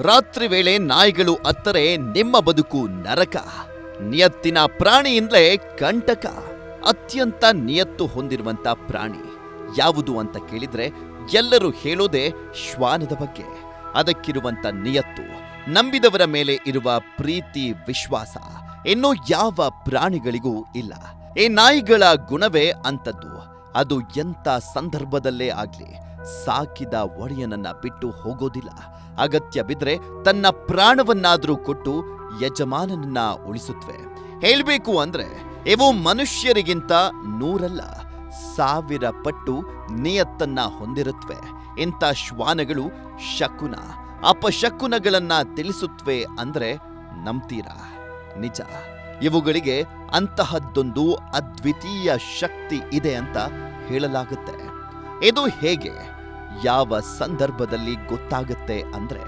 ರಾತ್ರಿ ವೇಳೆ ನಾಯಿಗಳು ಅತ್ತರೆ ನಿಮ್ಮ ಬದುಕು ನರಕ. ನಿಯತ್ತಿನ ಪ್ರಾಣಿಯಿಂದಲೇ ಕಂಟಕ. ಅತ್ಯಂತ ನಿಯತ್ತು ಹೊಂದಿರುವಂತ ಪ್ರಾಣಿ. ಯಾವುದು ಅಂತ ಕೇಳಿದ್ರೆ ಎಲ್ಲರೂ ಹೇಳೋದೇ ಶ್ವಾನದ ಬಗ್ಗೆ. ಅದಕ್ಕಿರುವಂತ ನಿಯತ್ತು. ನಂಬಿದವರ ಮೇಲೆ ಇರುವ ಪ್ರೀತಿ, ವಿಶ್ವಾಸ. ಇನ್ನು ಯಾವ ಪ್ರಾಣಿಗಳಿಗೂ ಇಲ್ಲ. ಈ ನಾಯಿಗಳ ಗುಣವೇ ಅಂತದ್ದು ಅದು ಎಂಥ ಸಂದರ್ಭದಲ್ಲೇ ಆಗ್ಲಿ. ಸಾಕಿದ ಒಡೆಯನನ್ನ ಬಿಟ್ಟು ಹೋಗೋದಿಲ್ಲ. ಅಗತ್ಯ ಬಿದ್ರೆ ತನ್ನ ಪ್ರಾಣವನ್ನಾದ್ರೂ ಕೊಟ್ಟು ಯಜಮಾನನನ್ನ ಉಳಿಸುತ್ತವೆ ಹೇಳ್ಬೇಕು ಅಂದ್ರೆ, ಇವು ಮನುಷ್ಯರಿಗಿಂತ ನೂರಲ್ಲ, ಸಾವಿರ ಪಟ್ಟು ನಿಯತ್ತನ್ನ ಹೊಂದಿರುತ್ತವೆ ಇಂಥ ಶ್ವಾನಗಳು ಶಕುನ. ಅಪಶಕುನಗಳನ್ನ ತಿಳಿಸುತ್ತವೆ ಅಂದ್ರೆ ನಂಬ್ತೀರಾ? ನಿಜ. ಇವುಗಳಿಗೆ ಅಂತಹದ್ದೊಂದು ಅದ್ವಿತೀಯ ಶಕ್ತಿ ಇದೆ ಅಂತ ಹೇಳಲಾಗುತ್ತೆ. ಇದು ಹೇಗೆ? ಯಾವ ಸಂದರ್ಭದಲ್ಲಿ ಗೊತ್ತಾಗುತ್ತೆ ಅಂದರೆ,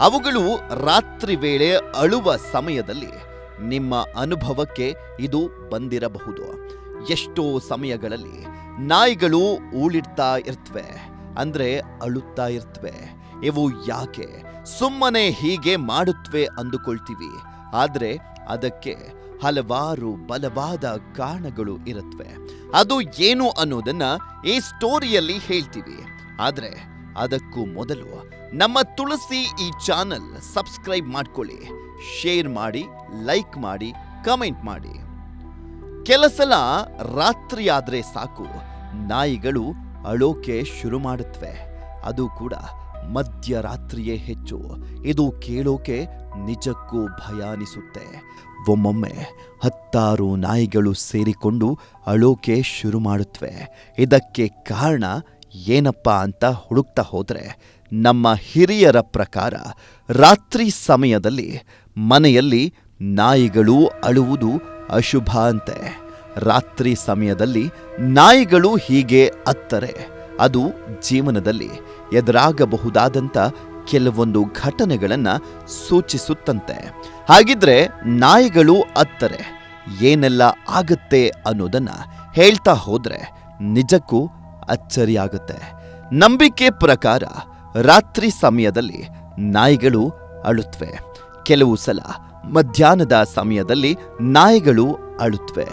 ಅವುಗಳು ರಾತ್ರಿ ವೇಳೆ ಅಳುವ ಸಮಯದಲ್ಲಿ ನಿಮ್ಮ ಅನುಭವಕ್ಕೆ ಇದು ಬಂದಿರಬಹುದು. ಎಷ್ಟೋ ಸಮಯಗಳಲ್ಲಿ ನಾಯಿಗಳು ಉಳಿಡ್ತಾ ಇರ್ತವೆ, ಅಂದರೆ ಅಳುತ್ತಾ ಇರ್ತವೆ. ಇವು ಯಾಕೆ? ಸುಮ್ಮನೆ ಹೀಗೆ ಮಾಡುತ್ತವೆ ಅಂದುಕೊಳ್ತೀವಿ. ಆದರೆ ಅದಕ್ಕೆ ಹಲವಾರು ಬಲವಾದ ಕಾರಣಗಳು ಇರುತ್ತವೆ ಅದು ಏನು ಅನ್ನೋದನ್ನ ಈ ಸ್ಟೋರಿಯಲ್ಲಿ ಹೇಳ್ತೀವಿ. ಆದ್ರೆ ಅದಕ್ಕೂ ಮೊದಲು ನಮ್ಮ ತುಳಸಿ ಈ ಚಾನಲ್ ಸಬ್ಸ್ಕ್ರೈಬ್ ಮಾಡ್ಕೊಳ್ಳಿ, ಶೇರ್ ಮಾಡಿ, ಲೈಕ್ ಮಾಡಿ, ಕಮೆಂಟ್ ಮಾಡಿ. ಕೆಲಸಲ ಆದ್ರೆ ಸಾಕು, ನಾಯಿಗಳು ಅಳೋಕೆ ಶುರು ಮಾಡುತ್ತವೆ ಅದು ಕೂಡ ಮಧ್ಯರಾತ್ರಿಯೇ ಹೆಚ್ಚು. ಇದು ಕೇಳೋಕೆ ನಿಜಕ್ಕೂ ಭಯ ಅನಿಸುತ್ತೆ. ಒಮ್ಮೊಮ್ಮೆ ಹತ್ತಾರು ನಾಯಿಗಳು ಸೇರಿಕೊಂಡು ಅಳೋಕೆ ಶುರು ಮಾಡುತ್ತವೆ ಇದಕ್ಕೆ ಕಾರಣ ಏನಪ್ಪ ಅಂತ ಹುಡುಕ್ತಾ ಹೋದರೆ ನಮ್ಮ ಹಿರಿಯರ ಪ್ರಕಾರ ರಾತ್ರಿ ಸಮಯದಲ್ಲಿ ಮನೆಯಲ್ಲಿ ನಾಯಿಗಳು ಅಳುವುದು ಅಶುಭ ಅಂತೆ. ರಾತ್ರಿ ಸಮಯದಲ್ಲಿ ನಾಯಿಗಳು ಹೀಗೆ ಅತ್ತರೆ. ಅದು ಜೀವನದಲ್ಲಿ ಎದುರಾಗಬಹುದಾದಂಥ ಕೆಲವೊಂದು ಘಟನೆಗಳನ್ನು ಸೂಚಿಸುತ್ತಂತೆ. ಹಾಗಿದ್ರೆ ನಾಯಿಗಳು ಅತ್ತರೆ. ಏನೆಲ್ಲ ಆಗತ್ತೆ ಅನ್ನೋದನ್ನ ಹೇಳ್ತಾ ಹೋದರೆ ನಿಜಕ್ಕೂ ಅಚ್ಚರಿಯಾಗುತ್ತೆ. ನಂಬಿಕೆ ಪ್ರಕಾರ ರಾತ್ರಿ ಸಮಯದಲ್ಲಿ ನಾಯಿಗಳು ಅಳುತ್ವೆ. ಕೆಲವು ಸಲ ಮಧ್ಯಾಹ್ನದ ಸಮಯದಲ್ಲಿ ನಾಯಿಗಳು ಅಳುತ್ವೆ.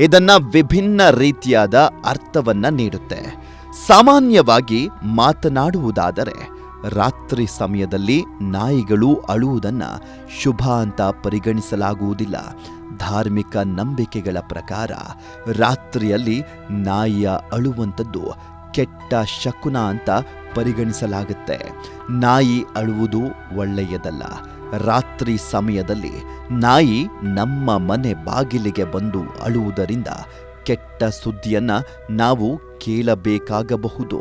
ಇದನ್ನ ವಿಭಿನ್ನ ರೀತಿಯಾದ ಅರ್ಥವನ್ನ ನೀಡುತ್ತೆ. ಸಾಮಾನ್ಯವಾಗಿ ಮಾತನಾಡುವುದಾದರೆ ರಾತ್ರಿ ಸಮಯದಲ್ಲಿ ನಾಯಿಗಳು ಅಳುವುದನ್ನು ಶುಭ ಅಂತ ಪರಿಗಣಿಸಲಾಗುವುದಿಲ್ಲ. ಧಾರ್ಮಿಕ ನಂಬಿಕೆಗಳ ಪ್ರಕಾರ ರಾತ್ರಿಯಲ್ಲಿ ನಾಯಿಯ ಅಳುವಂಥದ್ದು ಕೆಟ್ಟ ಶಕುನ ಅಂತ ಪರಿಗಣಿಸಲಾಗುತ್ತೆ. ನಾಯಿ ಅಳುವುದು ಒಳ್ಳೆಯದಲ್ಲ. ರಾತ್ರಿ ಸಮಯದಲ್ಲಿ ನಾಯಿ ನಮ್ಮ ಮನೆ ಬಾಗಿಲಿಗೆ ಬಂದು ಅಳುವುದರಿಂದ ಕೆಟ್ಟ ಸುದ್ದಿಯನ್ನು ನಾವು ಕೇಳಬೇಕಾಗಬಹುದು.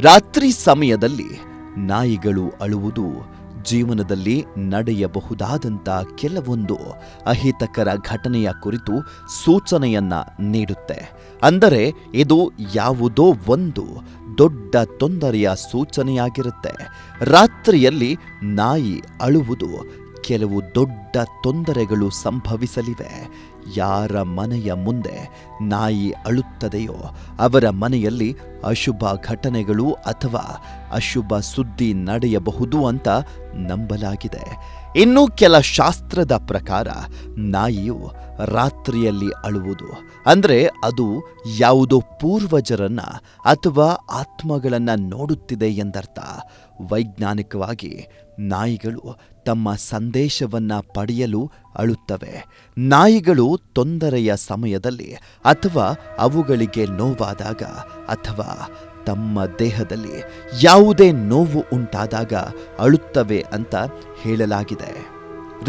ರಾತ್ರಿ ಸಮಯದಲ್ಲಿ ನಾಯಿಗಳು ಅಳುವುದು ಜೀವನದಲ್ಲಿ ನಡೆಯಬಹುದಾದಂಥ ಕೆಲವೊಂದು ಅಹಿತಕರ ಘಟನೆಯ ಕುರಿತು ಸೂಚನೆಯನ್ನ ನೀಡುತ್ತೆ. ಅಂದರೆ ಇದು ಯಾವುದೋ ಒಂದು ದೊಡ್ಡ ತೊಂದರೆಯ ಸೂಚನೆಯಾಗಿರುತ್ತೆ. ರಾತ್ರಿಯಲ್ಲಿ ನಾಯಿ ಅಳುವುದು ಕೆಲವು ದೊಡ್ಡ ತೊಂದರೆಗಳು ಸಂಭವಿಸಲಿವೆ. ಯಾರ ಮನೆಯ ಮುಂದೆ ನಾಯಿ ಅಳುತ್ತದೆಯೋ? ಅವರ ಮನೆಯಲ್ಲಿ ಅಶುಭ ಘಟನೆಗಳು ಅಥವಾ ಅಶುಭ ಸುದ್ದಿ ನಡೆಯಬಹುದು ಅಂತ ನಂಬಲಾಗಿದೆ. ಇನ್ನು ಕೆಲ ಶಾಸ್ತ್ರದ ಪ್ರಕಾರ, ನಾಯಿಯು ರಾತ್ರಿಯಲ್ಲಿ ಅಳುವುದು. ಅಂದ್ರೆ ಅದು ಯಾವುದೋ ಪೂರ್ವಜರನ್ನ ಅಥವಾ ಆತ್ಮಗಳನ್ನ ನೋಡುತ್ತಿದೆ ಎಂದರ್ಥ. ವೈಜ್ಞಾನಿಕವಾಗಿ, ನಾಯಿಗಳು ತಮ್ಮ ಸಂದೇಶವನ್ನ ಪಡೆಯಲು ಅಳುತ್ತವೆ. ನಾಯಿಗಳು ತೊಂದರೆಯ ಸಮಯದಲ್ಲಿ ಅಥವಾ ಅವುಗಳಿಗೆ ನೋವಾದಾಗ ಅಥವಾ ತಮ್ಮ ದೇಹದಲ್ಲಿ ಯಾವುದೇ ನೋವು ಉಂಟಾದಾಗ ಅಳುತ್ತವೆ ಅಂತ ಹೇಳಲಾಗಿದೆ.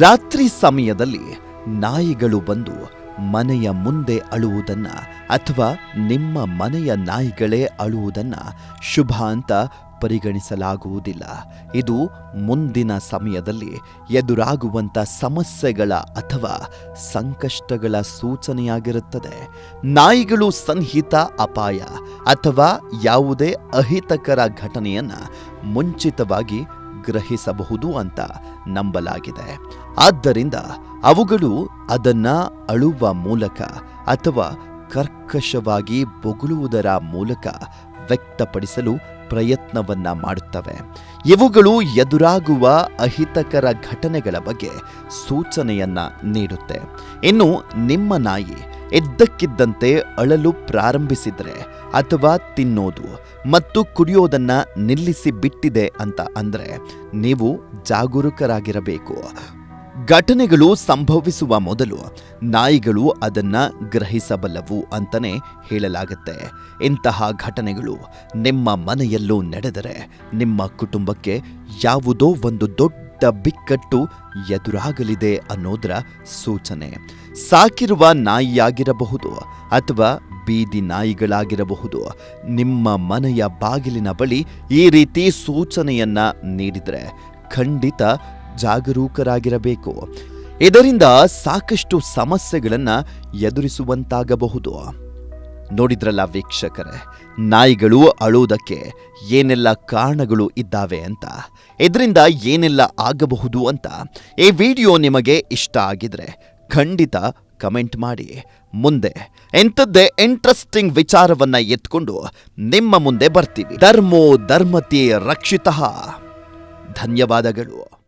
ರಾತ್ರಿ ಸಮಯದಲ್ಲಿ ನಾಯಿಗಳು ಬಂದು ಮನೆಯ ಮುಂದೆ ಅಳುವುದನ್ನ ಅಥವಾ ನಿಮ್ಮ ಮನೆಯ ನಾಯಿಗಳೇ ಅಳುವುದನ್ನ ಶುಭ ಅಂತ ಪರಿಗಣಿಸಲಾಗುವುದಿಲ್ಲ. ಇದು ಮುಂದಿನ ಸಮಯದಲ್ಲಿ ಎದುರಾಗುವಂಥ ಸಮಸ್ಯೆಗಳ ಅಥವಾ ಸಂಕಷ್ಟಗಳ ಸೂಚನೆಯಾಗಿರುತ್ತದೆ. ನಾಯಿಗಳು ಸಂಹಿತ ಅಪಾಯ ಅಥವಾ ಯಾವುದೇ ಅಹಿತಕರ ಘಟನೆಯನ್ನು ಮುಂಚಿತವಾಗಿ ಗ್ರಹಿಸಬಹುದು ಅಂತ ನಂಬಲಾಗಿದೆ. ಆದ್ದರಿಂದ ಅವುಗಳು ಅದನ್ನ ಅಳುವ ಮೂಲಕ ಅಥವಾ ಕರ್ಕಶವಾಗಿ ಬೊಗಳುವುದರ ಮೂಲಕ ವ್ಯಕ್ತಪಡಿಸಲು ಪ್ರಯತ್ನವನ್ನ ಮಾಡುತ್ತವೆ. ಇವುಗಳು ಎದುರಾಗುವ ಅಹಿತಕರ ಘಟನೆಗಳ ಬಗ್ಗೆ ಸೂಚನೆಯನ್ನ ನೀಡುತ್ತೆ. ಇನ್ನು ನಿಮ್ಮ ನಾಯಿ ಇದ್ದಕ್ಕಿದ್ದಂತೆ ಅಳಲು ಪ್ರಾರಂಭಿಸಿದರೆ ಅಥವಾ ತಿನ್ನೋದು ಮತ್ತು ಕುಡಿಯೋದನ್ನ ನಿಲ್ಲಿಸಿ ಬಿಟ್ಟಿದೆ ಅಂತ ಅಂದರೆ ನೀವು ಜಾಗರೂಕರಾಗಿರಬೇಕು. ಘಟನೆಗಳು ಸಂಭವಿಸುವ ಮೊದಲು ನಾಯಿಗಳು ಅದನ್ನ ಗ್ರಹಿಸಬಲ್ಲವು ಅಂತಲೇ ಹೇಳಲಾಗುತ್ತೆ. ಇಂತಹ ಘಟನೆಗಳು ನಿಮ್ಮ ಮನೆಯಲ್ಲೂ ನಡೆದರೆ ನಿಮ್ಮ ಕುಟುಂಬಕ್ಕೆ ಯಾವುದೋ ಒಂದು ದೊಡ್ಡ ಬಿಕ್ಕಟ್ಟು ಎದುರಾಗಲಿದೆ ಅನ್ನೋದರ ಸೂಚನೆ. ಸಾಕಿರುವ ನಾಯಿಯಾಗಿರಬಹುದು ಅಥವಾ ಬೀದಿ ನಾಯಿಗಳಾಗಿರಬಹುದು, ನಿಮ್ಮ ಮನೆಯ ಬಾಗಿಲಿನ ಬಳಿ ಈ ರೀತಿ ಸೂಚನೆಯನ್ನ ನೀಡಿದರೆ ಖಂಡಿತ ಜಾಗರೂಕರಾಗಿರಬೇಕು. ಇದರಿಂದ ಸಾಕಷ್ಟು ಸಮಸ್ಯೆಗಳನ್ನು ಎದುರಿಸುವಂತಾಗಬಹುದು. ನೋಡಿದ್ರಲ್ಲ ವೀಕ್ಷಕರೇ, ನಾಯಿಗಳು ಅಳುವುದಕ್ಕೆ ಏನೆಲ್ಲ ಕಾರಣಗಳು ಇದ್ದಾವೆ ಅಂತ? ಇದರಿಂದ ಏನೆಲ್ಲ ಆಗಬಹುದು ಅಂತ ಈ ವಿಡಿಯೋ ನಿಮಗೆ ಇಷ್ಟ ಆಗಿದ್ರೆ ಖಂಡಿತ ಕಮೆಂಟ್ ಮಾಡಿ. ಮುಂದೆ ಎಂಥದ್ದೇ ಇಂಟ್ರೆಸ್ಟಿಂಗ್ ವಿಚಾರವನ್ನ ಎತ್ಕೊಂಡು ನಿಮ್ಮ ಮುಂದೆ ಬರ್ತೀವಿ. ಧರ್ಮೋ ಧರ್ಮತಿ ರಕ್ಷಿತಃ. ಧನ್ಯವಾದಗಳು.